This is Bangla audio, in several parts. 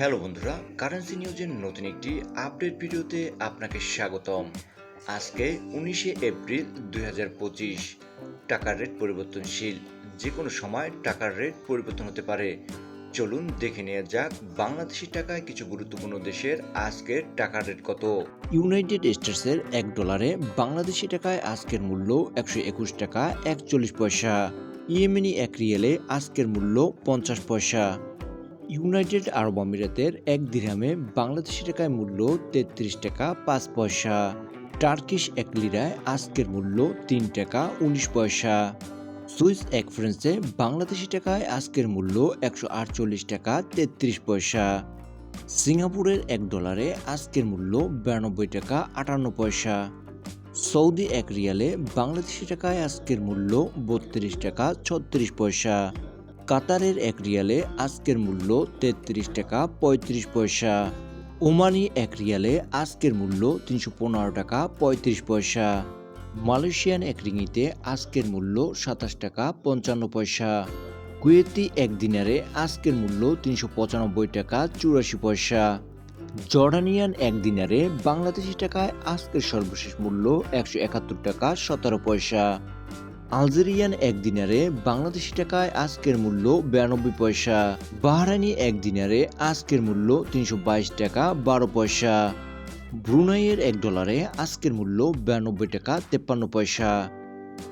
হ্যালো বন্ধুরা কারেন্সি নিউজের নতুন একটি আপডেট ভিডিওতে আপনাকে স্বাগতম। আজকে উনিশে এপ্রিল দু হাজার পঁচিশ, টাকার রেট পরিবর্তনশীল যে কোনো সময় টাকার রেট পরিবর্তন হতে পারে। চলুন দেখে নেওয়া যাক বাংলাদেশি টাকায় কিছু গুরুত্বপূর্ণ দেশের আজকের টাকার রেট কত। ইউনাইটেড স্টেটসের এক ডলারে বাংলাদেশি টাকায় আজকের মূল্য একশো একুশ টাকা একচল্লিশ পয়সা। ইয়েমেনি এক রিয়েলে আজকের মূল্য পঞ্চাশ পয়সা। ইউনাইটেড আরব আমিরাতের এক দিরহামে বাংলাদেশি টাকায় মূল্য তেত্রিশ টাকা পাঁচ পয়সা, টার্কিশ এক লিরায় আজকের মূল্য তিন টাকা উনিশ পয়সা। সুইস এক ফ্রেন্সে বাংলাদেশি টাকায় আজকের মূল্য একশো আটচল্লিশ টাকা তেত্রিশ পয়সা। সিঙ্গাপুরের এক ডলারে আজকের মূল্য বিরানব্বই টাকা আটান্ন পয়সা। সৌদি এক রিয়ালে বাংলাদেশি টাকায় আজকের মূল্য বত্রিশ টাকা ছত্রিশ পয়সা। কাতারের এক রিয়ালে আজকের মূল্য তেত্রিশ টাকা পঁয়ত্রিশ পয়সা। ওমানি এক রিয়ালে আজকের মূল্য তিনশো পনেরো টাকা পঁয়ত্রিশ পয়সা। মালয়েশিয়ান এক রিঙিতে আজকের মূল্য সাতাশ টাকা পঞ্চান্ন পয়সা। কুয়েতি এক দিনারে আজকের মূল্য তিনশো পঁচানব্বই টাকা চুরাশি পয়সা। জর্ডানিয়ান এক দিনারে বাংলাদেশি টাকায় আজকের সর্বশেষ মূল্য একশো একাত্তর টাকা সতেরো পয়সা। আলজেরিয়ান এক দিনারে বাংলাদেশি টাকায় আজকের মূল্য বিরানব্বই পয়সা। বাহরানি এক দিনারে আজকের মূল্য তিনশো বাইশ টাকা বারো পয়সা। ব্রুনাইয়ের এক ডলারে আজকের মূল্য বিরানব্বই টাকা তেপ্পান্ন পয়সা।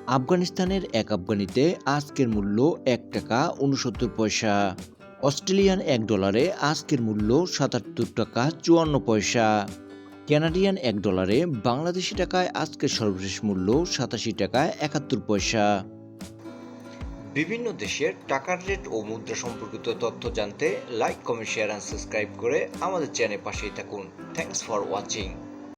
আফগানিস্তানের এক আফগানিতে আজকের মূল্য এক টাকা উনসত্তর পয়সা। অস্ট্রেলিয়ান এক ডলারে আজকের মূল্য সাতাত্তর টাকা চুয়ান্ন পয়সা। কানাডিয়ান এক ডলারে বাংলাদেশি টাকায় আজকের সর্বশেষ মূল্য সাতাশি টাকায় একাত্তর পয়সা। বিভিন্ন দেশের টাকার রেট ও মুদ্রা সম্পর্কিত তথ্য জানতে like comment share and subscribe করে আমাদের চ্যানেল পাশেই থাকুন। Thanks for watching